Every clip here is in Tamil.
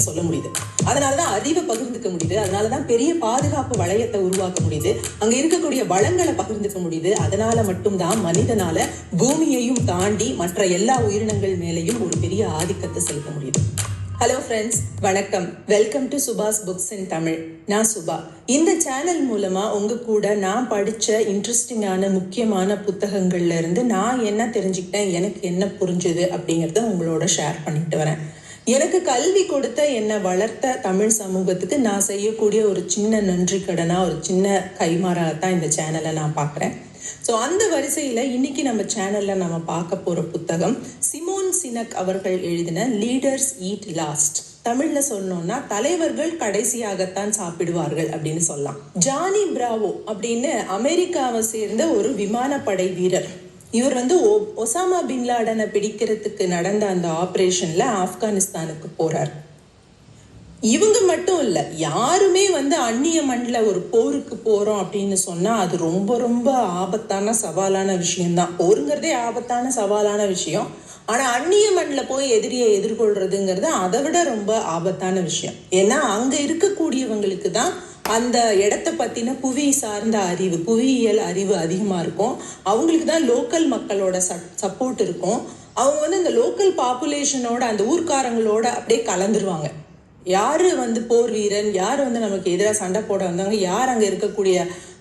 சொல்ல முடியுது. அதனாலதான் அறிவை பகிர்ந்துக்க முடியுது. அதனாலதான் பெரிய பாதுகாப்பு வளையத்தை உருவாக்க முடியுது. அங்க இருக்கக்கூடிய வளங்களை பகிர்ந்துக்க முடியுது. அதனால மட்டும்தான் மனிதனால பூமியையும் தாண்டி மற்ற எல்லா உயிரினங்கள் மேலையும் ஒரு பெரிய ஆதிக்கத்தை செலுத்த முடியுது. ஹலோ ஃப்ரெண்ட்ஸ் வணக்கம். வெல்கம் டு சுபாஸ் புக்ஸ் இன் தமிழ் நான் சுபா. இந்த சேனல் மூலமா உங்க கூட நான் படிச்ச இன்ட்ரெஸ்டிங்கான முக்கியமான புத்தகங்கள்ல இருந்து நான் என்ன தெரிஞ்சுக்கிட்டேன் எனக்கு என்ன புரிஞ்சுது அப்படிங்கறத உங்களோட ஷேர் பண்ணிட்டு வரேன். எனக்கு கல்வி கொடுத்த என்னை வளர்த்த தமிழ் சமூகத்துக்கு நான் செய்யக்கூடிய ஒரு சின்ன நன்றி கடனா ஒரு சின்ன கைமாறாகத்தான் இந்த சேனலை நான் பார்க்குறேன். ஸோ அந்த வரிசையில் இன்னைக்கு நம்ம சேனலில் நம்ம பார்க்க போகிற புத்தகம் சிமோன் சினக் அவர்கள் எழுதின லீடர்ஸ் ஈட் லாஸ்ட் தமிழ்ல சொன்னோம்னா தலைவர்கள் கடைசியாகத்தான் சாப்பிடுவார்கள் அப்படின்னு சொல்லலாம். ஜானி பிராவோ அப்படின்னு அமெரிக்காவை சேர்ந்த ஒரு விமானப்படை வீரர். இவர் வந்து ஒ- ஒசாமா பின்லாடனை பிடிக்கிறதுக்கு நடந்த அந்த ஆப்ரேஷனில் ஆப்கானிஸ்தானுக்கு போறார். இவங்க மட்டும் இல்லை யாருமே வந்து அந்நிய மண்ணில் ஒரு போருக்கு போகிறோம் அப்படின்னு சொன்னால் அது ரொம்ப ரொம்ப ஆபத்தான சவாலான விஷயம்தான். போருங்கிறதே ஆபத்தான சவாலான விஷயம். ஆனால் அந்நிய மண்ணில் போய் எதிரியை எதிர்கொள்றதுங்கிறது அதை விட ரொம்ப ஆபத்தான விஷயம். ஏன்னா அங்கே இருக்கக்கூடியவங்களுக்கு தான் அந்த இடத்த பற்றின புவி சார்ந்த அறிவு புவியியல் அறிவு அதிகமாக இருக்கும். அவங்களுக்கு தான் லோக்கல் மக்களோட சப்போர்ட் இருக்கும். அவங்க வந்து அந்த லோக்கல் பாப்புலேஷனோட அந்த ஊர்க்காரங்களோட அப்படியே கலந்துருவாங்க. யார் வந்து போர் வீரன் யார் வந்து நமக்கு எதிராக சண்டை போட வந்தாங்க யார் அங்கே இருக்கக்கூடிய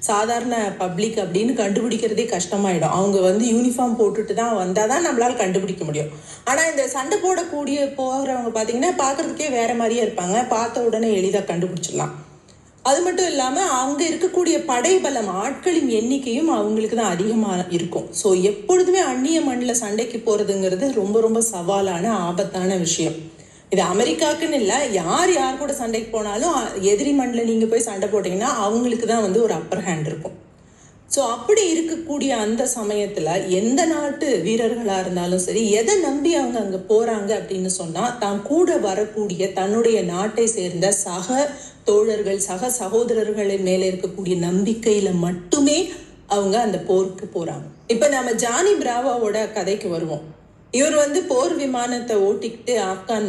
சாதாரண பப்ளிக் அப்படின்னு கண்டுபிடிக்கிறதே கஷ்டமாயிடும். அவங்க வந்து யூனிஃபார்ம் போட்டுட்டு தான் வந்தால் தான் நம்மளால் கண்டுபிடிக்க முடியும். ஆனால் இந்த சண்டை போடக்கூடிய போகிறவங்க பார்த்தீங்கன்னா பார்க்கறதுக்கே வேறு மாதிரியே இருப்பாங்க. பார்த்த உடனே எளிதாக கண்டுபிடிச்சிடலாம். அது மட்டும் இல்லாமல் அங்கே இருக்கக்கூடிய படைபலம் ஆட்களின் எண்ணிக்கையும் அவங்களுக்கு தான் அதிகமாக இருக்கும். ஸோ எப்பொழுதுமே அந்நிய மண்ணில் சண்டைக்கு போகிறதுங்கிறது ரொம்ப ரொம்ப சவாலான ஆபத்தான விஷயம். இது அமெரிக்காக்குன்னு இல்லை யார் யார் கூட சண்டைக்கு போனாலும் எதிரி மண்ணில் நீங்கள் போய் சண்டை போட்டிங்கன்னா அவங்களுக்கு தான் வந்து ஒரு அப்பர் ஹேண்ட் இருக்கும். ஸோ அப்படி இருக்கக்கூடிய அந்த சமயத்தில் எந்த நாட்டு வீரர்களாக இருந்தாலும் சரி எதை நம்பி அவங்க அங்கே போகிறாங்க அப்படின்னு சொன்னால் தான் கூட வரக்கூடிய தன்னுடைய நாட்டை சேர்ந்த சக தோழர்கள் சக சகோதரர்களின் மேலே இருக்கக்கூடிய நம்பிக்கையில் மட்டுமே அவங்க அந்த போருக்கு போகிறாங்க இப்போ நம்ம ஜானி பிராவாவோட கதைக்கு வருவோம். இவர் வந்து போர் விமானத்தை ஓட்டிக்கிட்டு ஆப்கான்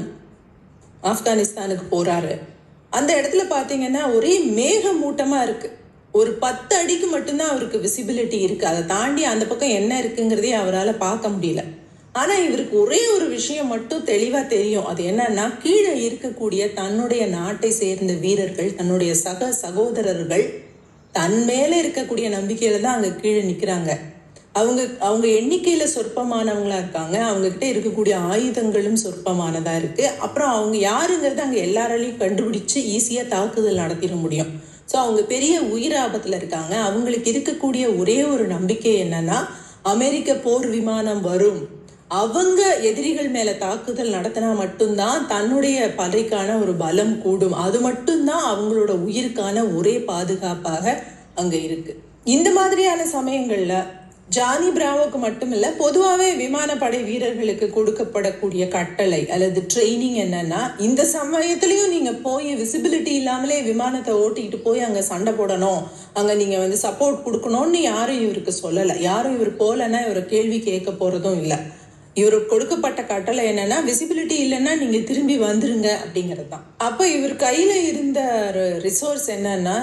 ஆப்கானிஸ்தானுக்கு போறாரு. அந்த இடத்துல பாத்தீங்கன்னா ஒரே மேகமூட்டமா இருக்கு. ஒரு பத்து அடிக்கு மட்டும்தான் அவருக்கு விசிபிலிட்டி இருக்கு. அதை தாண்டி அந்த பக்கம் என்ன இருக்குங்கிறதே அவரால் பார்க்க முடியல. ஆனா இவருக்கு ஒரே ஒரு விஷயம் மட்டும் தெளிவா தெரியும். அது என்னன்னா கீழே இருக்கக்கூடிய தன்னுடைய நாட்டை சேர்ந்த வீரர்கள் தன்னுடைய சக சகோதரர்கள் தன் மேல இருக்கக்கூடிய நம்பிக்கையில தான் அங்க கீழே நிக்கிறாங்க. அவங்க அவங்க எண்ணிக்கையில சொற்பமானவங்களா இருக்காங்க. அவங்க கிட்ட இருக்கக்கூடிய ஆயுதங்களும் சொற்பமானதா இருக்கு. அப்புறம் அவங்க யாருங்கிறது அங்க எல்லாராலையும் கண்டுபிடிச்சு ஈஸியா தாக்குதல் நடத்திட முடியும். ஸோ அவங்க பெரிய உயிர் இருக்காங்க. அவங்களுக்கு இருக்கக்கூடிய ஒரே ஒரு நம்பிக்கை என்னன்னா அமெரிக்க போர் விமானம் வரும். அவங்க எதிரிகள் மேல தாக்குதல் நடத்தினா மட்டும்தான் தன்னுடைய படைக்கான ஒரு பலம் கூடும். அது மட்டும்தான் அவங்களோட உயிருக்கான ஒரே பாதுகாப்பாக அங்க இருக்கு. இந்த மாதிரியான சமயங்கள்ல ஜானி பிராவோக்கு மட்டுமில்ல பொதுவாகவே விமானப்படை வீரர்களுக்கு கொடுக்கப்படக்கூடிய கட்டளை அல்லது ட்ரைனிங் என்னன்னா இந்த சமயத்துலையும் நீங்க போய் விசிபிலிட்டி இல்லாமலே விமானத்தை ஓட்டிக்கிட்டு போய் அங்க சண்டை போடணும். அங்க நீங்க வந்து சப்போர்ட் கொடுக்கணும்னு யாரும் இவருக்கு சொல்லலை. யாரும் இவர் போலன்னா இவரை கேள்வி கேட்க போறதும் இல்லை. இவருக்கு கொடுக்கப்பட்ட கட்டளை என்னன்னா விசிபிலிட்டி இல்லைன்னா நீங்க திரும்பி வந்துருங்க அப்படிங்கிறது தான். அப்போ இவர் கையில இருந்த ரிசோர்ஸ் என்னன்னா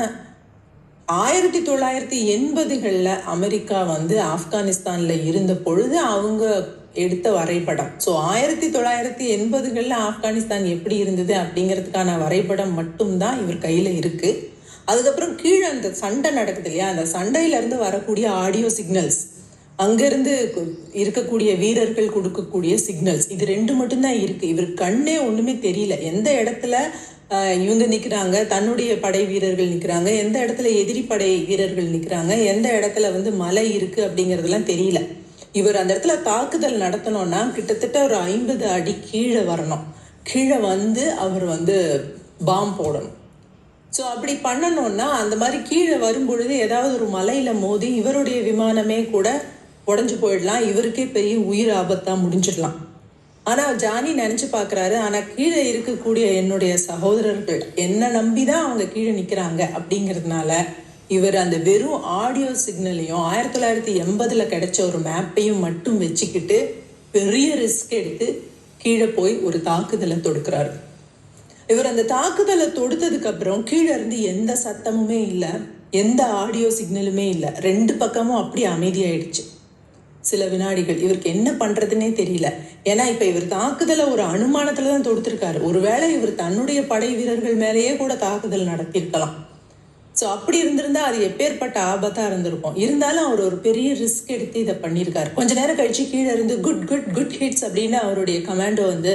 ஆயிரத்தி தொள்ளாயிரத்தி எண்பதுகளில் அமெரிக்கா வந்து ஆப்கானிஸ்தானில் இருந்த பொழுது அவங்க எடுத்த வரைபடம். ஸோ ஆயிரத்தி தொள்ளாயிரத்தி எண்பதுகளில் ஆப்கானிஸ்தான் எப்படி இருந்தது அப்படிங்கிறதுக்கான வரைபடம் மட்டும்தான் இவர் கையில் இருக்குது அதுக்கப்புறம் கீழே அந்த சண்டை நடக்குது இல்லையா? அந்த சண்டையிலேருந்து வரக்கூடிய ஆடியோ சிக்னல்ஸ் அங்கேருந்து இருக்கக்கூடிய வீரர்கள் கொடுக்கக்கூடிய சிக்னல்ஸ் இது ரெண்டு மட்டும்தான் இருக்கு. இவர் கண்ணே ஒன்றுமே தெரியல. எந்த இடத்துல இவங்க நிற்கிறாங்க தன்னுடைய படை வீரர்கள் நிற்கிறாங்க எந்த இடத்துல எதிரி படை வீரர்கள் நிற்கிறாங்க எந்த இடத்துல வந்து மலை இருக்கு அப்படிங்கிறதெல்லாம் தெரியல. இவர் அந்த இடத்துல தாக்குதல் நடத்தணும்னா கிட்டத்தட்ட ஒரு ஐம்பது அடி கீழே வரணும். கீழே வந்து அவர் வந்து பாம் போடணும். ஸோ அப்படி பண்ணணும்னா அந்த மாதிரி கீழே வரும்பொழுது ஏதாவது ஒரு மலையில் மோதி இவருடைய விமானமே கூட உடஞ்சி போயிடலாம். இவருக்கே பெரிய உயிர் ஆபத்தாக முடிஞ்சிடலாம். ஆனால் ஜானி நினச்சி பார்க்கறாரு ஆனால் கீழே இருக்கக்கூடிய என்னுடைய சகோதரர்கள் என்னை நம்பி தான் அவங்க கீழே நிற்கிறாங்க அப்படிங்கிறதுனால இவர் அந்த வெறும் ஆடியோ சிக்னலையும் ஆயிரத்தி தொள்ளாயிரத்தி எண்பதில் கிடைச்ச ஒரு மேப்பையும் மட்டும் வச்சுக்கிட்டு பெரிய ரிஸ்க் எடுத்து கீழே போய் ஒரு தாக்குதலை தொடுக்கிறாரு. இவர் அந்த தாக்குதலை தொடுத்ததுக்கப்புறம் கீழே இருந்து எந்த சத்தமுமே இல்லை எந்த ஆடியோ சிக்னலுமே இல்லை ரெண்டு பக்கமும் அப்படியே அமைதியாயிடுச்சு. சில வினாடிகள். இவருக்கு என்ன பண்றதுன்னே தெரியல. ஏன்னா இப்ப இவர் தாக்குதலை ஒரு அனுமானத்துல தான் தொடுத்திருக்காரு. ஒருவேளை இவர் தன்னுடைய படை வீரர்கள் மேலேயே கூட தாக்குதல் நடத்தியிருக்கலாம். ஸோ அப்படி இருந்திருந்தா அது எப்பேற்பட்ட ஆபத்தா இருந்திருக்கும். இருந்தாலும் அவர் ஒரு பெரிய ரிஸ்க் எடுத்து இதை பண்ணியிருக்காரு. கொஞ்ச நேரம் கழிச்சு கீழே இருந்து குட் குட் குட் ஹிட்ஸ் அப்படின்னு அவருடைய கமாண்டோ வந்து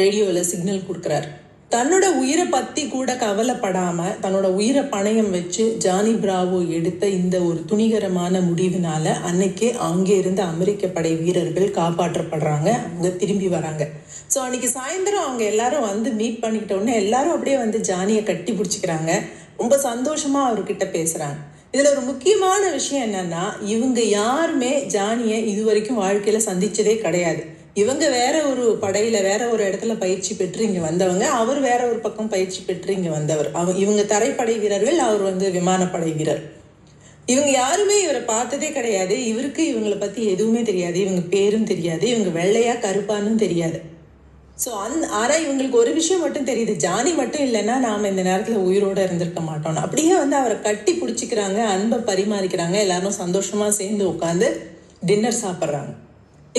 ரேடியோவில் சிக்னல் கொடுக்குறாரு. தன்னோட உயிரை பத்தி கூட கவலைப்படாம தன்னோட உயிரை பணயம் வச்சு ஜானி பிராவோ எடுத்த இந்த ஒரு துணிகரமான முடிவினால அன்னைக்கே அங்கே இருந்த அமெரிக்க படை வீரர்கள் காப்பாற்றப்படுறாங்க. அவங்க திரும்பி வராங்க. ஸோ அன்னைக்கு சாயந்தரம் அவங்க எல்லாரும் வந்து மீட் பண்ணிக்கிட்ட உடனே எல்லாரும் அப்படியே வந்து ஜானியை கட்டி பிடிச்சிக்கிறாங்க. ரொம்ப சந்தோஷமா அவர்கிட்ட பேசுறாங்க. இதுல ஒரு முக்கியமான விஷயம் என்னன்னா இவங்க யாருமே ஜானியை இது வரைக்கும் வாழ்க்கையில சந்திச்சதே கிடையாது. இவங்க வேற ஒரு படையில வேற ஒரு இடத்துல பயிற்சி பெற்று இங்க வந்தவங்க. அவர் வேற ஒரு பக்கம் பயிற்சி பெற்று இங்க வந்தவர். அவ இவங்க தரைப்படை வீரர்கள் அவர் வந்து விமானப்படை வீரர். இவங்க யாருமே இவரை பார்த்ததே கிடையாது. இவருக்கு இவங்களை பத்தி எதுவுமே தெரியாது. இவங்க பேரும் தெரியாது. இவங்க வெள்ளையா கருப்பானும் தெரியாது. ஸோ அந் ஆனால் இவங்களுக்கு ஒரு விஷயம் மட்டும் தெரியுது. ஜானி மட்டும் இல்லைன்னா நாம் இந்த நேரத்தில் உயிரோடு இருந்திருக்க மாட்டோம். அப்படியே வந்து அவரை கட்டி பிடிச்சிக்கிறாங்க அன்பை பரிமாறிக்கிறாங்க. எல்லாரும் சந்தோஷமாக சேர்ந்து உட்காந்து டின்னர் சாப்பிட்றாங்க.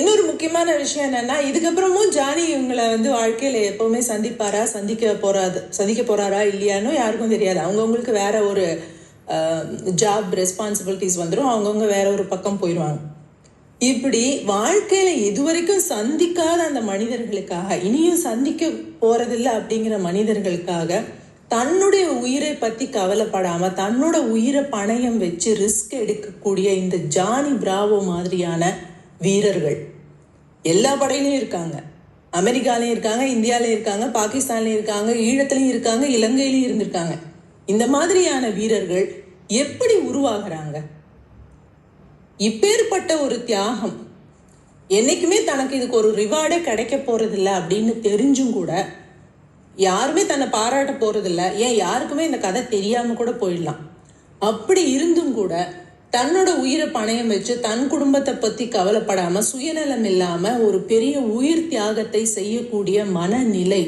இன்னொரு முக்கியமான விஷயம் என்னன்னா இதுக்கப்புறமும் ஜானி இவங்களை வந்து வாழ்க்கையில எப்பவுமே சந்திப்பாரா சந்திக்க போறாது சந்திக்க போறாரா இல்லையான்னு யாருக்கும் தெரியாது. அவங்கவுங்களுக்கு வேற ஒரு ஜாப் ரெஸ்பான்சிபிலிட்டிஸ் வந்துடும் அவங்கவுங்க வேற ஒரு பக்கம் போயிடுவாங்க. இப்படி வாழ்க்கையில இதுவரைக்கும் சந்திக்காத அந்த மனிதர்களுக்காக இனியும் சந்திக்க போறதில்ல அப்படிங்கிற மனிதர்களுக்காக தன்னுடைய உயிரை பத்தி கவலைப்படாம தன்னோட உயிரை பணயம் வச்சு ரிஸ்க் எடுக்கக்கூடிய இந்த ஜானி பிராவோ மாதிரியான வீரர்கள். எல்லா படையிலையும் இருக்காங்க. அமெரிக்காலையும் இருக்காங்க இந்தியாலையும் இருக்காங்க பாகிஸ்தான்லையும் இருக்காங்க ஈழத்துலையும் இருக்காங்க இலங்கையிலையும் இருந்திருக்காங்க. இந்த மாதிரியான வீரர்கள் எப்படி உருவாகிறாங்க? இப்பேற்பட்ட ஒரு தியாகம். என்னைக்குமே தனக்கு இதுக்கு ஒரு ரிவார்டே கிடைக்க போகிறதில்ல அப்படின்னு தெரிஞ்சும் கூட யாருமே தன்னை பாராட்ட போகிறதில்ல ஏன்? யாருக்குமே இந்த கதை தெரியாமல் கூட போயிடலாம். அப்படி இருந்தும் கூட தன்னோட உயிரை பணயம் வச்சு தன் குடும்பத்தை பத்தி கவலைப்படாம சுயநலம் இல்லாம ஒரு பெரிய உயிர் தியாகத்தை செய்யக்கூடிய மனநிலை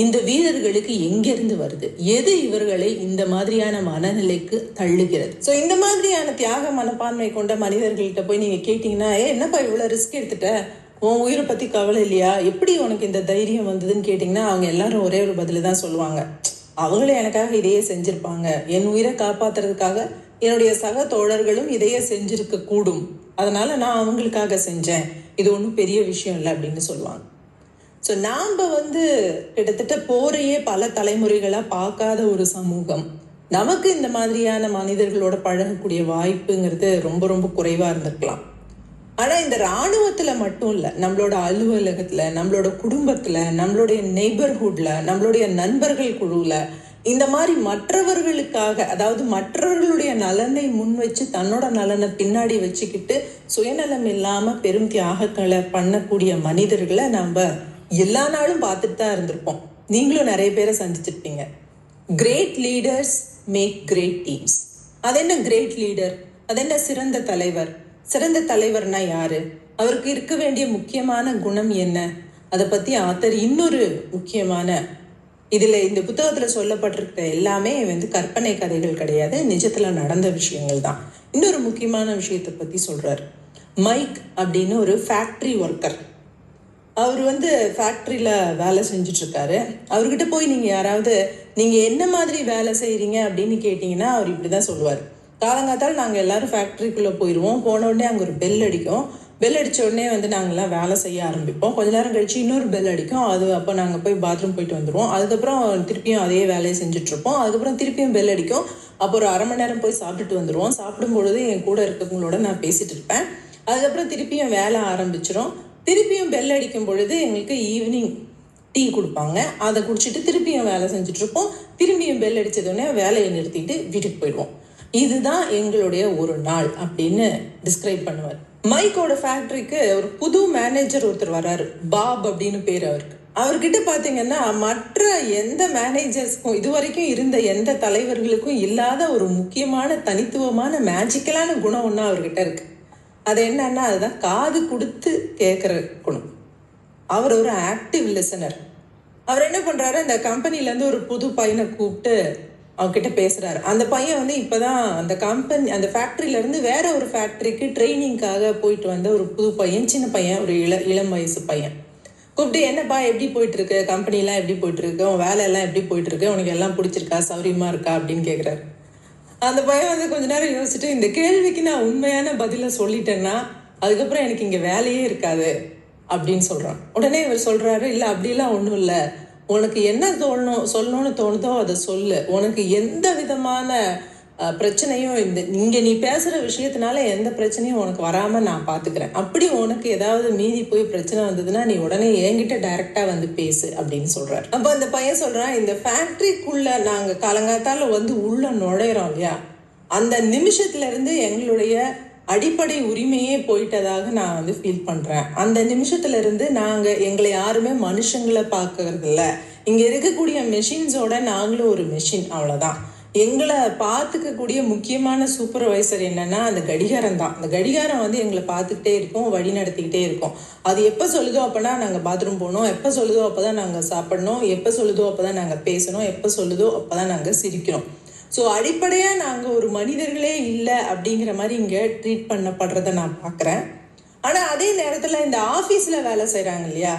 இந்த வீரர்களுக்கு எங்கிருந்து வருது? எது இவர்களை இந்த மாதிரியான மனநிலைக்கு தள்ளுகிறது? ஸோ இந்த மாதிரியான தியாக மனப்பான்மை கொண்ட மனிதர்கள்ட்ட போய் நீங்க கேட்டீங்கன்னா ஏ என்னப்பா இவ்வளோ ரிஸ்க் எடுத்துட்ட? உன் உயிரை பத்தி கவலை இல்லையா? எப்படி உனக்கு இந்த தைரியம் வந்ததுன்னு கேட்டிங்கன்னா அவங்க எல்லாரும் ஒரே ஒரு பதில் தான் சொல்லுவாங்க. அவங்களே எனக்காக இதையே செஞ்சிருப்பாங்க. என் உயிரை காப்பாத்துறதுக்காக என்னுடைய சக தோழர்களும் இதையே செஞ்சிருக்க கூடும். அதனால நான் அவங்களுக்காக செஞ்சேன். இது ஒன்றும் பெரிய விஷயம் இல்லை அப்படின்னு சொல்லுவாங்க. ஸோ நாம் வந்து கிட்டத்தட்ட போரையே பல தலைமுறைகளாக பார்க்காத ஒரு சமூகம். நமக்கு இந்த மாதிரியான மனிதர்களோட பழகக்கூடிய வாய்ப்புங்கிறது ரொம்ப ரொம்ப குறைவாக இருந்திருக்கலாம். ஆனால் இந்த இராணுவத்தில் மட்டும் இல்லை நம்மளோட அலுவலகத்தில் நம்மளோட குடும்பத்தில் நம்மளுடைய நெய்பர்ஹுட்டில் நம்மளுடைய நண்பர்கள் குழுவில் இந்த மாதிரி மற்றவர்களுக்காக அதாவது மற்றவர்களுடைய நலனை முன் வச்சு தன்னோட நலனை பின்னாடி வச்சுக்கிட்டு சுயநலம் இல்லாமல் பெரும் தியாகங்களை பண்ணக்கூடிய மனிதர்களை நம்ம எல்லா நாளும் பார்த்துட்டு தான் இருந்திருப்போம். நீங்களும் நிறைய பேரை சந்திச்சிருப்பீங்க. Great leaders make great teams அது என்ன கிரேட் லீடர் அது என்ன சிறந்த தலைவர்? சிறந்த தலைவர்னா யாரு? அவருக்கு இருக்க வேண்டிய முக்கியமான குணம் என்ன? அதை பத்தி ஆத்தர் இன்னொரு முக்கியமான இதுல இந்த புத்தகத்துல சொல்லப்பட்டிருக்கிற எல்லாமே வந்து கற்பனை கதைகள் கிடையாது நிஜத்துல நடந்த விஷயங்கள் தான். இன்னொரு முக்கியமான விஷயத்தை பத்தி சொல்றாரு. மைக் அப்படின்னு ஒரு ஃபேக்ட்ரி ஒர்க்கர் அவர் வந்து ஃபேக்ட்ரியில் வேலை செஞ்சுட்ருக்காரு. அவர்கிட்ட போய் நீங்கள் யாராவது நீங்கள் என்ன மாதிரி வேலை செய்கிறீங்க அப்படின்னு கேட்டிங்கன்னா அவர் இப்படி தான் சொல்லுவார். காலங்காத்தால் நாங்கள் எல்லாரும் ஃபேக்ட்ரிக்குள்ளே போயிடுவோம் போன உடனே அங்கே ஒரு பெல் அடிக்கும். பெல் அடித்த உடனே வந்து நாங்கள்லாம் வேலை செய்ய ஆரம்பிப்போம். கொஞ்ச நேரம் கழிச்சு இன்னொரு பெல் அடிக்கும். அது அப்போ நாங்கள் போய் பாத்ரூம் போயிட்டு வந்துடுவோம் அதுக்கப்புறம் திருப்பியும் அதே வேலையை செஞ்சுட்ருப்போம். அதுக்கப்புறம் திருப்பியும் பெல் அடிக்கும். அப்போ ஒரு அரை மணி நேரம் போய் சாப்பிட்டுட்டு வந்துடுவோம் சாப்பிடும் பொழுது என் கூட இருக்கவங்களோட நான் பேசிகிட்டு இருப்பேன். அதுக்கப்புறம் திருப்பியும் வேலை ஆரம்பிச்சிடும் திருப்பியும் பெல் அடிக்கும் பொழுது எங்களுக்கு ஈவினிங் டீ கொடுப்பாங்க. அதை குடிச்சிட்டு திருப்பியும் வேலை செஞ்சுட்ருப்போம். திரும்பியும் பெல் அடித்ததுடனே வேலையை நிறுத்திட்டு வீட்டுக்கு போயிடுவோம். இதுதான் எங்களுடைய ஒரு நாள் அப்படின்னு டிஸ்கிரைப் பண்ணுவார். மைக்கோட ஃபேக்டரிக்கு ஒரு புது மேனேஜர் ஒருத்தர் வராரு பாப் அப்படின்னு பேர் அவருக்கு. அவர்கிட்ட பார்த்தீங்கன்னா மற்ற எந்த மேனேஜர்ஸ்க்கும் இது வரைக்கும் இருந்த எந்த தலைவர்களுக்கும் இல்லாத ஒரு முக்கியமான தனித்துவமான மேஜிக்கலான குணம் ஒன்று அவர்கிட்ட இருக்கு. அது என்னன்னா அதுதான் காது கொடுத்து கேட்குற குணம். அவர் ஒரு ஆக்டிவ் லிசனர் அவர் என்ன பண்ணுறாரு அந்த கம்பெனிலேருந்து ஒரு புது பையனை கூப்பிட்டு அவன்கிட்ட பேசுறாரு. அந்த பையன் வந்து இப்பதான் அந்த கம்பெனி அந்த ஃபேக்டரியில இருந்து வேற ஒரு ஃபேக்டரிக்கு ட்ரைனிங்காக போயிட்டு வந்த ஒரு புது பையன் சின்ன பையன் ஒரு இள இளம் வயசு பையன். கூப்பிட்டு என்னப்பா எப்படி போயிட்டு இருக்கு கம்பெனிலாம் எப்படி போயிட்டு இருக்கு உன் வேலையெல்லாம் எப்படி போயிட்டு இருக்கு உனக்கு எல்லாம் பிடிச்சிருக்கா? சௌரியமா இருக்கா? அப்படின்னு கேக்குறாரு. அந்த பையன் வந்து கொஞ்ச நேரம் யோசிச்சுட்டு இந்த கேள்விக்கு நான் உண்மையான பதில சொல்லிட்டேன்னா அதுக்கப்புறம் எனக்கு இங்க வேலையே இருக்காது. அப்படின்னு சொல்றான். உடனே இவர் சொல்றாரு இல்ல அப்படிலாம் ஒண்ணும் இல்லை. உனக்கு என்ன தோணும் சொல்லணும்னு தோணுதோ அதை சொல்லு. உனக்கு எந்த விதமான பிரச்சனையும் இந்த இங்கே நீ பேசுகிற விஷயத்தினால எந்த பிரச்சனையும் உனக்கு வராமல் நான் பார்த்துக்கிறேன் அப்படி உனக்கு ஏதாவது மீதி போய் பிரச்சனை வந்ததுன்னா நீ உடனே என்கிட்ட டைரெக்டாக வந்து பேசு அப்படின்னு சொல்கிறார் அப்போ அந்த பையன் சொல்கிறான் இந்த ஃபேக்ட்ரிக்குள்ளே நாங்கள் காலங்காத்தால் வந்து உள்ளே நுழையிறோம் இல்லையா? அந்த நிமிஷத்துலேருந்து எங்களுடைய அடிப்படை உரிமையே போயிட்டதாக நான் வந்து ஃபீல் பண்றேன். அந்த நிமிஷத்துல இருந்து நாங்க எங்களை யாருமே மனுஷங்களை பார்க்கறது இல்ல இங்க இருக்கக்கூடிய மெஷின்ஸோட நாங்களும் ஒரு மெஷின் அவ்வளவுதான். எங்களை பார்த்துக்கக்கூடிய முக்கியமான சூப்பர்வைசர் என்னன்னா அந்த கடிகாரம் தான். அந்த கடிகாரம் வந்து எங்களை பார்த்துக்கிட்டே இருக்கும் வழி நடத்திக்கிட்டே இருக்கும். அது எப்போ சொல்லுதோ அப்போனா நாங்கள் பாத்ரூம் போகணும். எப்போ சொல்லுதோ அப்போ தான் நாங்கள் சாப்பிடணும். எப்போ சொல்லுதோ அப்போ தான் நாங்கள் பேசணும். எப்போ சொல்லுதோ அப்போ தான் நாங்கள் சிரிக்கிறோம். ஸோ அடிப்படையாக நாங்கள் ஒரு மனிதர்களே இல்லை அப்படிங்கிற மாதிரி இங்கே ட்ரீட் பண்ணப்படுறத நான் பார்க்குறேன் ஆனால் அதே நேரத்தில் இந்த ஆஃபீஸில் வேலை செய்கிறாங்க இல்லையா?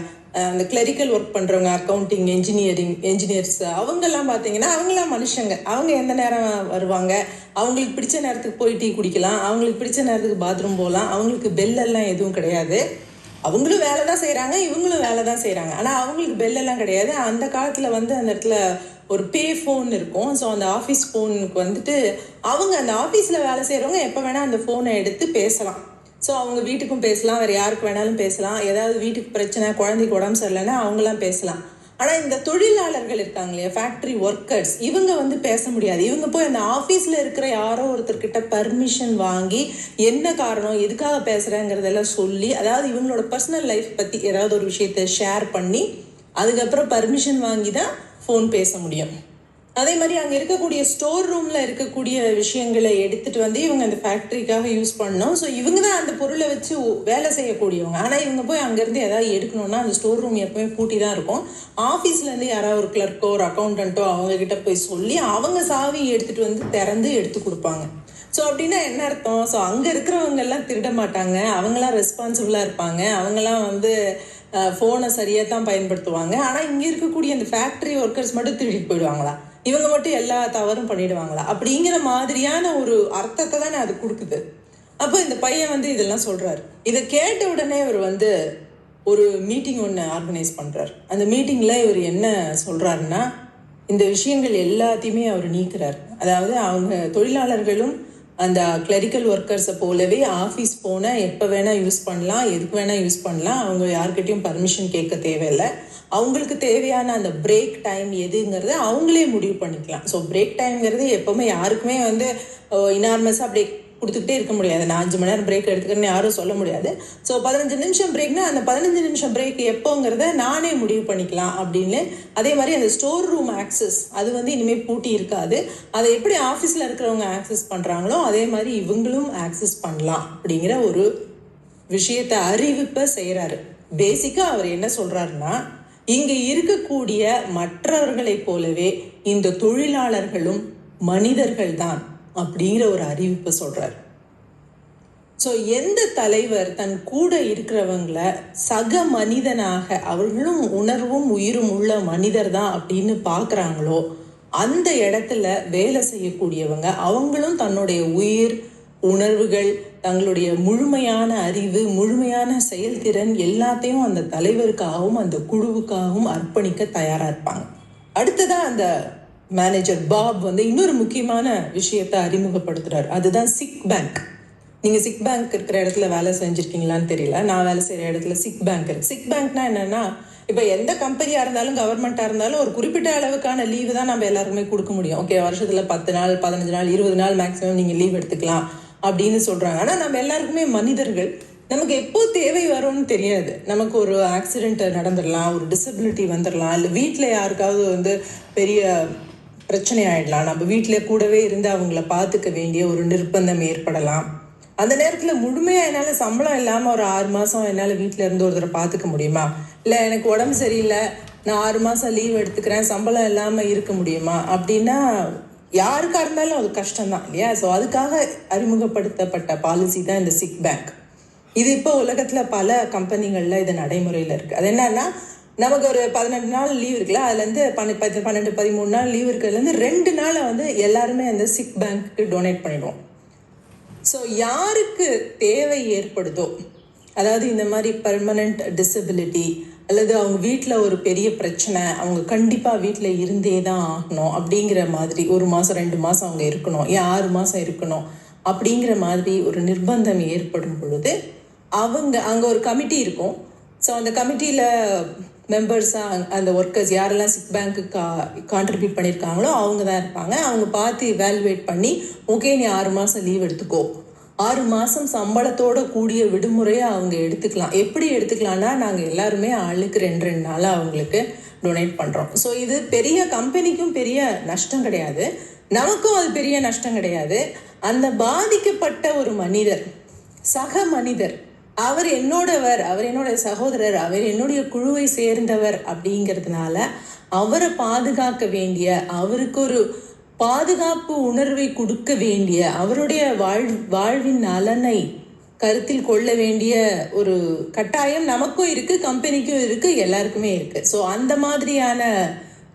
அந்த கிளரிக்கல் ஒர்க் பண்ணுறவங்க அக்கௌண்டிங் என்ஜினியரிங் என்ஜினியர்ஸ் அவங்கெல்லாம் பார்த்தீங்கன்னா அவங்களாம் மனுஷங்க. அவங்க எந்த நேரம் வருவாங்க? அவங்களுக்கு பிடிச்ச நேரத்துக்கு போய் டீ குடிக்கலாம். அவங்களுக்கு பிடிச்ச நேரத்துக்கு பாத்ரூம் போகலாம். அவங்களுக்கு பெல்லெல்லாம் எதுவும் கிடையாது. அவங்களும் வேலை தான் செய்கிறாங்க இவங்களும் வேலை தான் செய்கிறாங்க ஆனால் அவங்களுக்கு பெல்லெல்லாம் கிடையாது. அந்த காலத்தில் வந்து அந்த இடத்துல ஒரு பே ஃபோன் இருக்கும். ஸோ அந்த ஆஃபீஸ் ஃபோனுக்கு வந்துட்டு அவங்க அந்த ஆஃபீஸில் வேலை செய்கிறவங்க எப்போ வேணால் அந்த ஃபோனை எடுத்து பேசலாம். ஸோ அவங்க வீட்டுக்கும் பேசலாம். வேறு யாருக்கு வேணாலும் பேசலாம். ஏதாவது வீட்டுக்கு பிரச்சனை குழந்தைக்கு உடம்பு சரியில்லைன்னா அவங்களாம் பேசலாம். ஆனால் இந்த தொழிலாளர்கள் இருக்காங்க இல்லையா? ஃபேக்ட்ரி ஒர்க்கர்ஸ் இவங்க வந்து பேச முடியாது. இவங்க போய் அந்த ஆஃபீஸில் இருக்கிற யாரோ ஒருத்தர்கிட்ட பர்மிஷன் வாங்கி என்ன காரணம் எதுக்காக பேசுகிறேங்கிறதெல்லாம் சொல்லி அதாவது இவங்களோட பர்சனல் லைஃப் பற்றி ஏதாவது ஒரு விஷயத்த ஷேர் பண்ணி அதுக்கப்புறம் பர்மிஷன் வாங்கி தான் ஃபோன் பேச முடியும். அதே மாதிரி அங்கே இருக்கக்கூடிய ஸ்டோர் ரூமில் இருக்கக்கூடிய விஷயங்களை எடுத்துட்டு வந்து இவங்க அந்த ஃபேக்ட்ரிக்காக யூஸ் பண்ணணும். ஸோ இவங்க தான் அந்த பொருளை வச்சு வேலை செய்யக்கூடியவங்க. ஆனால் இவங்க போய் அங்கேருந்து எதாவது எடுக்கணும்னா அந்த ஸ்டோர் ரூம் எப்பவுமே பூட்டி தான் இருக்கும் ஆஃபீஸ்லேருந்து யாராவது ஒரு கிளர்க்கோ ஒரு அக்கௌண்டண்ட்டோ அவங்கக்கிட்ட போய் சொல்லி அவங்க சாவி எடுத்துகிட்டு வந்து திறந்து எடுத்து கொடுப்பாங்க. ஸோ அப்படின்னா என்ன அர்த்தம்? ஸோ அங்கே இருக்கிறவங்கெல்லாம் திருட மாட்டாங்க. அவங்களாம் ரெஸ்பான்சிபிளாக இருப்பாங்க. அவங்களாம் வந்து ஃபோனை சரியாக தான் பயன்படுத்துவாங்க. ஆனால் இங்கே இருக்கக்கூடிய அந்த ஃபேக்ட்ரி ஒர்க்கர்ஸ் மட்டும் திருடிட்டு போயிடுவாங்களா? இவங்க மட்டும் எல்லா தவறும் பண்ணிடுவாங்களா? அப்படிங்கிற மாதிரியான ஒரு அர்த்தத்தை தானே அது கொடுக்குது. அப்போ இந்த பையன் வந்து இதெல்லாம் சொல்கிறாரு இதை கேட்ட உடனே இவர் வந்து ஒரு மீட்டிங் ஒன்று ஆர்கனைஸ் பண்ணுறார் அந்த மீட்டிங்கில் இவர் என்ன சொல்கிறாருன்னா இந்த விஷயங்கள் எல்லாத்தையுமே அவர் நீக்கிறார். அதாவது அவங்க தொழிலாளர்களும் அந்த கிளரிக்கல் ஒர்க்கர்ஸை போலவே ஆஃபீஸ் போனால் எப்போ வேணால் யூஸ் பண்ணலாம் எதுக்கு வேணால் யூஸ் பண்ணலாம். அவங்க யார்கிட்டையும் பர்மிஷன் கேட்க தேவையில்லை. அவங்களுக்கு தேவையான அந்த பிரேக் டைம் எதுங்கிறத அவங்களே முடிவு பண்ணிக்கலாம். ஸோ பிரேக் டைம்ங்கிறது எப்போவுமே யாருக்குமே வந்து இனார்மஸாக அப்படியே கொடுத்துக்கிட்டே இருக்க முடியாது. நான் அஞ்சு மணி நேரம் பிரேக் எடுத்துக்கிறேன்னு யாரும் சொல்ல முடியாது. ஸோ பதினஞ்சு நிமிஷம் பிரேக்னா அந்த பதினஞ்சு நிமிஷம் பிரேக் எப்போங்கிறத நானே முடிவு பண்ணிக்கலாம் அப்படின்னு. அதே மாதிரி அந்த ஸ்டோர் ரூம் ஆக்சஸ் அது வந்து இனிமேல் பூட்டி இருக்காது. அதை எப்படி ஆஃபீஸில் இருக்கிறவங்க ஆக்சஸ் பண்ணுறாங்களோ அதே மாதிரி இவங்களும் ஆக்சஸ் பண்ணலாம் அப்படிங்கிற ஒரு விஷயத்தை அறிவிப்பை செய்கிறாரு பேசிக்காக அவர் என்ன சொல்கிறாருன்னா இங்கே இருக்கக்கூடிய மற்றவர்களைப் போலவே இந்த தொழிலாளர்களும் மனிதர்கள்தான். அப்படிங்கிற ஒரு அறிவிப்பை சொல்கிறார் ஸோ எந்த தலைவர் தன் கூட இருக்கிறவங்கள சக மனிதனாக அவர்களும் உணர்வும் உயிரும் உள்ள மனிதர் தான் அப்படின்னு பார்க்குறாங்களோ அந்த இடத்துல வேலை செய்யக்கூடியவங்க அவங்களும் தன்னுடைய உயிர் உணர்வுகள் தங்களுடைய முழுமையான அறிவு முழுமையான செயல்திறன் எல்லாத்தையும் அந்த தலைவருக்காகவும் அந்த குழுவுக்காகவும் அர்ப்பணிக்க தயாராக இருப்பாங்க. அடுத்ததாக அந்த மேனேஜர் பாப் வந்து இன்னொரு முக்கியமான விஷயத்தை அறிமுகப்படுத்துறாரு. அதுதான் சிக் பேங்க் நீங்க சிக் பேங்க் இருக்கிற இடத்துல வேலை செஞ்சிருக்கீங்களான்னு தெரியல. நான் வேலை செய்யற இடத்துல சிக் பேங்க் இருக்கு. சிக் பேங்க்னா என்னன்னா இப்போ எந்த கம்பெனியா இருந்தாலும் கவர்மெண்டா இருந்தாலும் ஒரு குறிப்பிட்ட அளவுக்கான லீவு தான் நம்ம எல்லாருக்குமே கொடுக்க முடியும். ஓகே வருஷத்துல பத்து நாள் பதினஞ்சு நாள் இருபது நாள் மேக்ஸிமம் நீங்க லீவ் எடுத்துக்கலாம் அப்படின்னு சொல்றாங்க. ஆனா நம்ம எல்லாருக்குமே மனிதர்கள் நமக்கு எப்போ தேவை வரும்னு தெரியாது. நமக்கு ஒரு ஆக்சிடென்ட் நடந்துடலாம் ஒரு டிசபிலிட்டி வந்துடலாம் இல்லை வீட்டில் யாருக்காவது வந்து பெரிய பிரச்சனை ஆயிடலாம் நம்ம வீட்டில் கூடவே இருந்து அவங்கள பார்த்துக்க வேண்டிய ஒரு நிர்பந்தம் ஏற்படலாம். அந்த நேரத்தில் முழுமையாக என்னால் சம்பளம் இல்லாமல் ஒரு ஆறு மாதம் என்னால் வீட்டில் இருந்து ஒருத்தரை பார்த்துக்க முடியுமா? இல்லை எனக்கு உடம்பு சரியில்லை. நான் ஆறு மாதம் லீவ் எடுத்துக்கிறேன். சம்பளம் இல்லாமல் இருக்க முடியுமா? அப்படின்னா யாருக்காக இருந்தாலும் அது கஷ்டம்தான் இல்லையா? ஸோ அதுக்காக அறிமுகப்படுத்தப்பட்ட பாலிசி தான் இந்த சிக் பேங்க் இது இப்போ உலகத்தில் பல கம்பெனிகளில் இது நடைமுறையில் இருக்குது அது என்னன்னா நமக்கு ஒரு பதினெட்டு நாள் லீவ் இருக்குல்ல அதுலேருந்து பன்னெ பத்து பன்னெண்டு பதிமூணு நாள் லீவ் இருக்கிறதுலேருந்து ரெண்டு நாளை வந்து எல்லாருமே அந்த சிக் பேங்க்கு டொனேட் பண்ணிடுவோம். ஸோ யாருக்கு தேவை ஏற்படுதோ அதாவது இந்த மாதிரி பர்மனண்ட் டிசபிலிட்டி அல்லது அவங்க வீட்டில் ஒரு பெரிய பிரச்சனை அவங்க கண்டிப்பாக வீட்டில் இருந்தே தான் ஆகணும் அப்படிங்கிற மாதிரி ஒரு மாதம் ரெண்டு மாதம் அவங்க இருக்கணும் ஏன் ஆறு மாதம் இருக்கணும் அப்படிங்கிற மாதிரி ஒரு நிர்பந்தம் ஏற்படும் பொழுது அவங்க அங்கே ஒரு கமிட்டி இருக்கும். ஸோ அந்த கமிட்டியில் மெம்பர்ஸாக அந்த ஒர்க்கர்ஸ் யாரெல்லாம் சிக் பேங்க்கு கா கான்ட்ரிபியூட் பண்ணியிருக்காங்களோ அவங்க தான் இருப்பாங்க. அவங்க பார்த்து இவாலுவேட் பண்ணி ஓகே நீ ஆறு மாதம் லீவ் எடுத்துக்கோ. ஆறு மாதம் சம்பளத்தோட கூடிய விடுமுறையை அவங்க எடுத்துக்கலாம். எப்படி எடுத்துக்கலாம்னா நாங்கள் எல்லாருமே ஆளுக்கு ரெண்டு ரெண்டு நாளாக அவங்களுக்கு டொனேட் பண்ணுறோம் ஸோ இது பெரிய கம்பெனிக்கும் பெரிய நஷ்டம் கிடையாது. நமக்கும் அது பெரிய நஷ்டம் கிடையாது. அந்த பாதிக்கப்பட்ட ஒரு மனிதர் சக மனிதர் அவர் என்னோடவர் அவர் என்னோட சகோதரர் அவர் என்னுடைய குழுவை சேர்ந்தவர் அப்படிங்கிறதுனால அவரை பாதுகாக்க வேண்டிய அவருக்கு ஒரு பாதுகாப்பு உணர்வை கொடுக்க வேண்டிய அவருடைய வாழ் வாழ்வின் நலனை கருத்தில் கொள்ள வேண்டிய ஒரு கட்டாயம் நமக்கும் இருக்குது கம்பெனிக்கும் இருக்குது எல்லாருக்குமே இருக்குது ஸோ அந்த மாதிரியான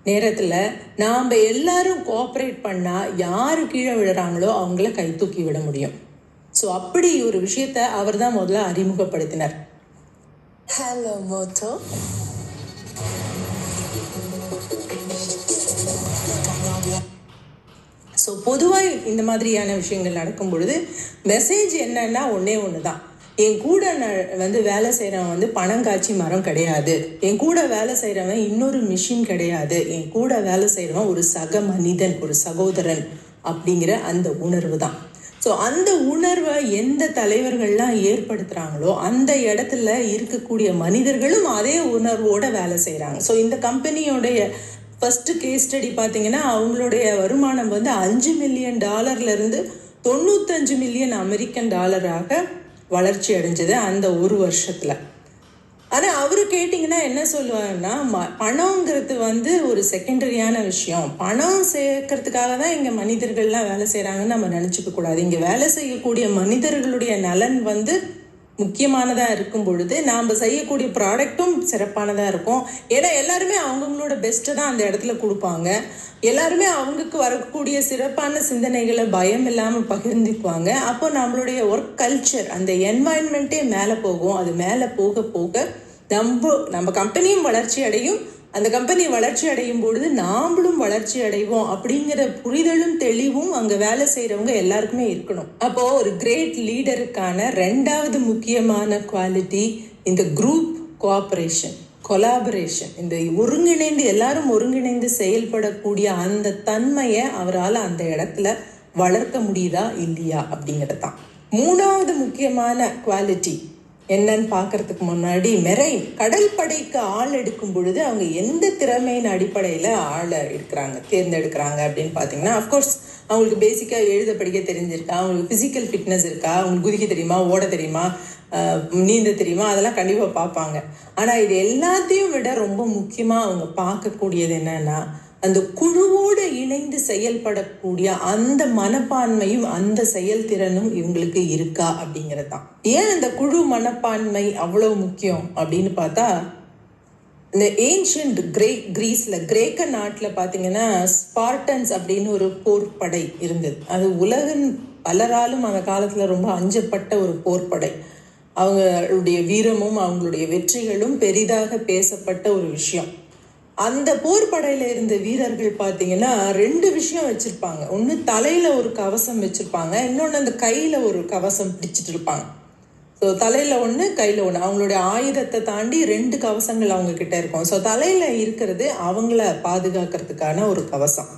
நேரத்தில் நாம் எல்லாரும் கோஆப்ரேட் பண்ணால் யார் கீழே விழுறாங்களோ அவங்கள கை தூக்கி விட முடியும். ஸோ அப்படி ஒரு விஷயத்த அவர் தான் முதல்ல அறிமுகப்படுத்தினார். ஹலோ மோட்டோ ஸோ பொதுவாக இந்த மாதிரியான விஷயங்கள் நடக்கும் பொழுது மெசேஜ் என்னன்னா ஒன்றே ஒன்று தான் என் கூட வந்து வேலை செய்கிறவன் வந்து பணம் காய்ச்சி மரம் கிடையாது. என் கூட வேலை செய்கிறவன் இன்னொரு மிஷின் கிடையாது. என் கூட வேலை செய்கிறவன் ஒரு சக மனிதன் ஒரு சகோதரன் அப்படிங்கிற அந்த உணர்வு தான் ஸோ அந்த உணர்வை எந்த தலைவர்கள்லாம் ஏற்படுத்துகிறாங்களோ அந்த இடத்துல இருக்கக்கூடிய மனிதர்களும் அதே உணர்வோட வேலை செய்கிறாங்க ஸோ இந்த கம்பெனியோடைய ஃபஸ்ட்டு கேஸ் ஸ்டடி பார்த்தீங்கன்னா அவங்களுடைய வருமானம் வந்து அஞ்சு மில்லியன் டாலர்லேருந்து தொண்ணூத்தஞ்சு மில்லியன் அமெரிக்கன் டாலராக வளர்ச்சி அடைஞ்சது அந்த ஒரு வருஷத்தில். ஆனால் அவர் கேட்டிங்கன்னா என்ன சொல்லுவாருன்னா ம பணங்கிறது வந்து ஒரு செகண்டரியான விஷயம். பணம் சேர்க்கறதுக்காக தான் இங்கே மனிதர்கள்லாம் வேலை செய்கிறாங்கன்னு நம்ம நினச்சிக்க கூடாது. இங்கே வேலை செய்யக்கூடிய மனிதர்களுடைய நலன் வந்து முக்கியமானதாக இருக்கும் பொழுது நாம் செய்யக்கூடிய ப்ராடக்ட்டும் சிறப்பானதாக இருக்கும். ஏன்னா எல்லாருமே அவங்கவுங்களோட பெஸ்ட்டை தான் அந்த இடத்துல கொடுப்பாங்க. எல்லாருமே அவங்களுக்கு வரக்கூடிய சிறப்பான சிந்தனைகளை பயம் இல்லாமல் பகிர்ந்துக்குவாங்க. அப்போ நம்மளுடைய ஒர்க் கல்ச்சர் அந்த என்வாயன்மெண்ட்டே மேலே போகும். அது மேலே போக போக நம்ம நம்ம கம்பெனியும் வளர்ச்சி அடையும். அந்த கம்பெனி வளர்ச்சி அடையும் பொழுது நாமளும் வளர்ச்சி அடைவோம் அப்படிங்கிற புரிதலும் தெளிவும் அங்கே வேலை செய்கிறவங்க எல்லாருக்குமே இருக்கணும். அப்போது ஒரு கிரேட் லீடருக்கான ரெண்டாவது முக்கியமான குவாலிட்டி இந்த குரூப் கோஆப்ரேஷன் கொலாபரேஷன் இந்த ஒருங்கிணைந்து எல்லாரும் ஒருங்கிணைந்து செயல்படக்கூடிய அந்த தன்மையை அவரால் அந்த இடத்துல வளர்க்க முடியுதா இல்லையா அப்படிங்கிறது தான் மூணாவது முக்கியமான குவாலிட்டி என்னன்னு பார்க்கறதுக்கு முன்னாடி மெரைன் கடல் படைக்கு ஆள் எடுக்கும் பொழுது அவங்க எந்த திறமையின் அடிப்படையில் ஆளை எடுக்கிறாங்க தேர்ந்தெடுக்கிறாங்க அப்படின்னு பார்த்தீங்கன்னா அஃப்கோர்ஸ் அவங்களுக்கு பேசிக்காக எழுத படிக்க தெரிஞ்சிருக்கா அவங்களுக்கு ஃபிசிக்கல் ஃபிட்னஸ் இருக்கா அவங்களுக்கு குதிக்க தெரியுமா ஓட தெரியுமா நீந்த தெரியுமா அதெல்லாம் கண்டிப்பாக பார்ப்பாங்க. ஆனால் இது எல்லாத்தையும் விட ரொம்ப முக்கியமாக அவங்க பார்க்கக்கூடியது என்னன்னா அந்த குழுவோடு இணைந்து செயல்படக்கூடிய அந்த மனப்பான்மையும் அந்த செயல்திறனும் இவங்களுக்கு இருக்கா அப்படிங்கிறது தான் ஏன் அந்த குழு மனப்பான்மை அவ்வளவு முக்கியம் அப்படின்னு பார்த்தா இந்த ஏன்ஷியன்ட் கிரே கிரீஸ்ல கிரேக்க நாட்டில் பார்த்தீங்கன்னா ஸ்பார்டன்ஸ் அப்படின்னு ஒரு போர்ப்படை இருந்தது. அது உலகின் பலராலும் அந்த காலத்தில் ரொம்ப அஞ்சப்பட்ட ஒரு போர்ப்படை அவங்களுடைய வீரமும் அவங்களுடைய வெற்றிகளும் பெரிதாக பேசப்பட்ட ஒரு விஷயம். அந்த போர்ப்படையில இருந்த வீரர்கள் பார்த்தீங்கன்னா ரெண்டு விஷயம் வச்சிருப்பாங்க. ஒன்று தலையில ஒரு கவசம் வச்சிருப்பாங்க. இன்னொன்று அந்த கையில ஒரு கவசம் பிடிச்சிட்டு இருப்பாங்க. ஸோ தலையில் ஒன்று கையில் ஒன்று அவங்களுடைய ஆயுதத்தை தாண்டி ரெண்டு கவசங்கள் அவங்க கிட்ட இருக்கும். ஸோ தலையில் இருக்கிறது அவங்கள பாதுகாக்கிறதுக்கான ஒரு கவசம்.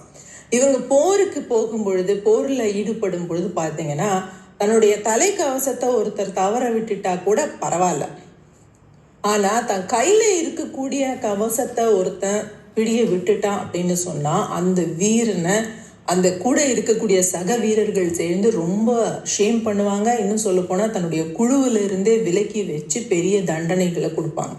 இவங்க போருக்கு போகும் பொழுது போரில் ஈடுபடும் பொழுது பார்த்தீங்கன்னா தன்னுடைய தலைக்கவசத்தை ஒருத்தர் தவற விட்டுட்டா கூட பரவாயில்ல. ஆனால் தன் கையில் இருக்கக்கூடிய கவசத்தை ஒருத்தன் பிடிய விட்டுட்டான் அப்படின்னு சொன்னால் அந்த வீரனை அந்த கூட இருக்கக்கூடிய சக வீரர்கள் சேர்ந்து ரொம்ப ஷேம் பண்ணுவாங்க. இன்னும் சொல்ல தன்னுடைய குழுவிலிருந்தே விலக்கி வச்சு பெரிய தண்டனைகளை கொடுப்பாங்க.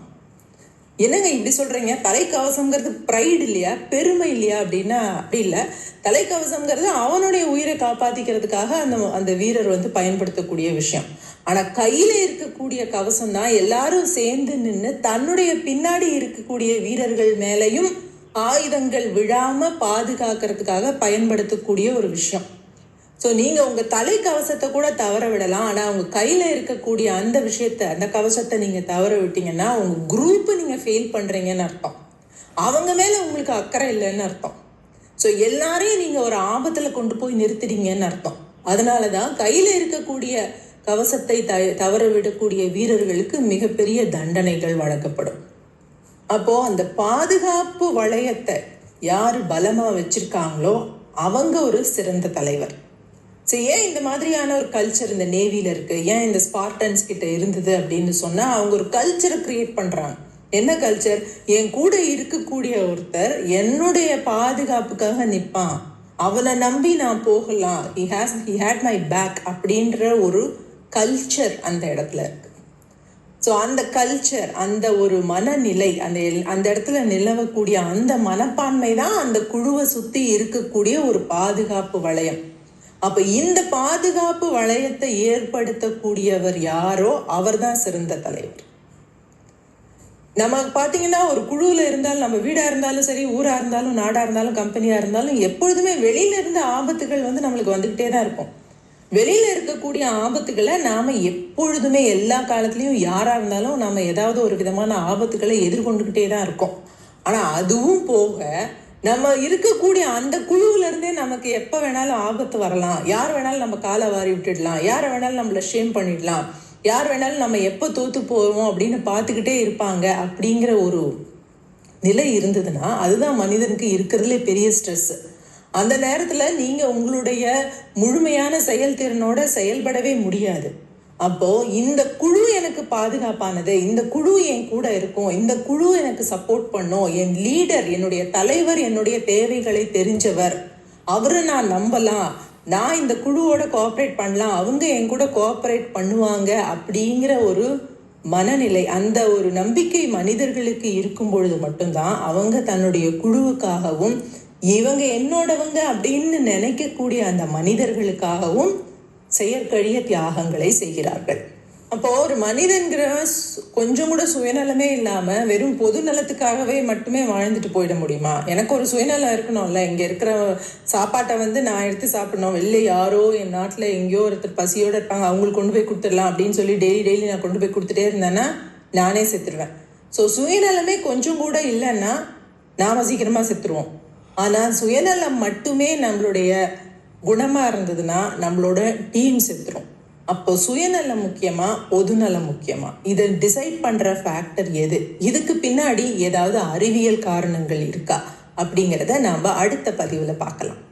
என்னங்க இப்படி சொல்கிறீங்க தலைக்கவசங்கிறது ப்ரைடு இல்லையா? பெருமை இல்லையா? அப்படின்னா அப்படி இல்லை. தலைக்கவசம்ங்கிறது அவனுடைய உயிரை காப்பாற்றிக்கிறதுக்காக அந்த அந்த வீரர் வந்து பயன்படுத்தக்கூடிய விஷயம். ஆனால் கையில் இருக்கக்கூடிய கவசம் தான். எல்லாரும் சேர்ந்து நின்று தன்னுடைய பின்னாடி இருக்கக்கூடிய வீரர்கள் மேலையும் ஆயுதங்கள் விழாம பாதுகாக்கிறதுக்காக பயன்படுத்தக்கூடிய ஒரு விஷயம். ஸோ நீங்கள் உங்கள் தலை கவசத்தை கூட தவற விடலாம். ஆனால் உங்கள் கையில் இருக்கக்கூடிய அந்த விஷயத்த அந்த கவசத்தை நீங்கள் தவற விட்டீங்கன்னா உங்கள் குரூப்பு நீங்கள் ஃபெயில் பண்ணுறீங்கன்னு அர்த்தம். அவங்க மேலே உங்களுக்கு அக்கறை இல்லைன்னு அர்த்தம். ஸோ எல்லாரையும் நீங்கள் ஒரு ஆபத்தில் கொண்டு போய் நிறுத்துறீங்கன்னு அர்த்தம். அதனால தான் கையில் இருக்கக்கூடிய கவசத்தை த தவற விடக்கூடிய வீரர்களுக்கு மிகப்பெரிய தண்டனைகள் வழங்கப்படும். அப்போ அந்த பாதுகாப்பு வளையத்தை யார் பலமாக வச்சிருக்காங்களோ அவங்க ஒரு சிறந்த தலைவர். ஸோ ஏன் இந்த மாதிரியான ஒரு கல்ச்சர் இந்த நேவியில் இருக்குது ஏன் இந்த ஸ்பார்டன்ஸ் கிட்ட இருந்தது அப்படின்னு சொன்னால் அவங்க ஒரு கல்ச்சரை கிரியேட் பண்ணுறாங்க என்ன கல்ச்சர் என் கூட இருக்கக்கூடிய ஒருத்தர் என்னுடைய பாதுகாப்புக்காக நிற்பான் அவனை நம்பி நான் போகலாம். He has he had my back அப்படின்ற ஒரு கல்ச்சர் அந்த இடத்துல இருக்கு. ஸோ அந்த கல்ச்சர் அந்த ஒரு மனநிலை அந்த எல்- அந்த இடத்துல நிலவக்கூடிய அந்த மனப்பான்மை தான் அந்த குழுவை சுற்றி இருக்கக்கூடிய ஒரு பாதுகாப்பு வளையம். அப்போ இந்த பாதுகாப்பு வளையத்தை ஏற்படுத்தக்கூடியவர் யாரோ அவர் தான் சிறந்த தலைவர். நம்ம பார்த்தீங்கன்னா ஒரு குழுவில் இருந்தாலும் நம்ம வீடாக இருந்தாலும் சரி ஊராக இருந்தாலும் நாடாக இருந்தாலும் கம்பெனியாக இருந்தாலும் எப்பொழுதுமே வெளியிலிருந்து ஆபத்துகள் வந்து நம்மளுக்கு வந்துக்கிட்டே தான் இருக்கும். வெளியில் இருக்கக்கூடிய ஆபத்துகளை நாம் எப்பொழுதுமே எல்லா காலத்துலேயும் யாராக இருந்தாலும் நம்ம ஏதாவது ஒரு விதமான ஆபத்துகளை எதிர்கொண்டுக்கிட்டே தான் இருக்கோம். ஆனால் அதுவும் போக நம்ம இருக்கக்கூடிய அந்த குழுவிலேருந்தே நமக்கு எப்போ வேணாலும் ஆபத்து வரலாம். யார் வேணாலும் நம்ம காலை வாரி விட்டுடலாம். யாரை வேணாலும் நம்மளை ஷேம் பண்ணிடலாம். யார் வேணாலும் நம்ம எப்போ தோற்று போவோம் அப்படின்னு பார்த்துக்கிட்டே இருப்பாங்க அப்படிங்கிற ஒரு நிலை இருந்ததுன்னா அதுதான் மனிதனுக்கு இருக்கிறதுலே பெரிய ஸ்ட்ரெஸ்ஸு அந்த நேரத்தில் நீங்கள் உங்களுடைய முழுமையான செயல்திறனோட செயல்படவே முடியாது. அப்போ இந்த குழு எனக்கு பாதுகாப்பானது இந்த குழு என் கூட இருக்கும் இந்த குழு எனக்கு சப்போர்ட் பண்ணும் என் லீடர் என்னுடைய தலைவர் என்னுடைய தேவைகளை தெரிஞ்சவர் அவரை நான் நம்பலாம் நான் இந்த குழுவோட கோஆப்ரேட் பண்ணலாம் அவங்க என் கூட கோஆப்ரேட் பண்ணுவாங்க அப்படிங்கிற ஒரு மனநிலை அந்த ஒரு நம்பிக்கை மனிதர்களுக்கு இருக்கும் பொழுது மட்டும்தான் அவங்க தன்னுடைய குழுவுக்காகவும் இவங்க என்னோடவங்க அப்படின்னு நினைக்கக்கூடிய அந்த மனிதர்களுக்காகவும் செயற்கழிய தியாகங்களை செய்கிறார்கள். அப்போ ஒரு மனிதன்கிற கொஞ்சம் கூட சுயநலமே இல்லாம வெறும் பொது நலத்துக்காகவே மட்டுமே வாழ்ந்துட்டு போயிட முடியுமா? எனக்கு ஒரு சுயநலம் இருக்கணும்ல. இங்க இருக்கிற சாப்பாட்டை வந்து நான் எடுத்து சாப்பிடணும். வெளில யாரோ என் நாட்டுல எங்கேயோ ஒருத்தர் பசியோட இருப்பாங்க. அவங்களுக்கு கொண்டு போய் கொடுத்துடலாம் அப்படின்னு சொல்லி டெய்லி டெய்லி நான் கொண்டு போய் கொடுத்துட்டே இருந்தேன்னா நானே செத்துருவேன். ஸோ சுயநலமே கொஞ்சம் கூட இல்லைன்னா நாம சீக்கிரமா செத்துருவோம். ஆனால் சுயநலம் மட்டுமே நம்மளுடைய குணமாக இருந்ததுன்னா நம்மளோட டீம் செத்துரும் அப்போ சுயநலம் முக்கியமா பொதுநலம் முக்கியமா? இதை டிசைட் பண்ற ஃபேக்டர் எது? இதுக்கு பின்னாடி ஏதாவது அறிவியல் காரணங்கள் இருக்கா? அப்படிங்கிறத நாம் அடுத்த பதிவில் பார்க்கலாம்.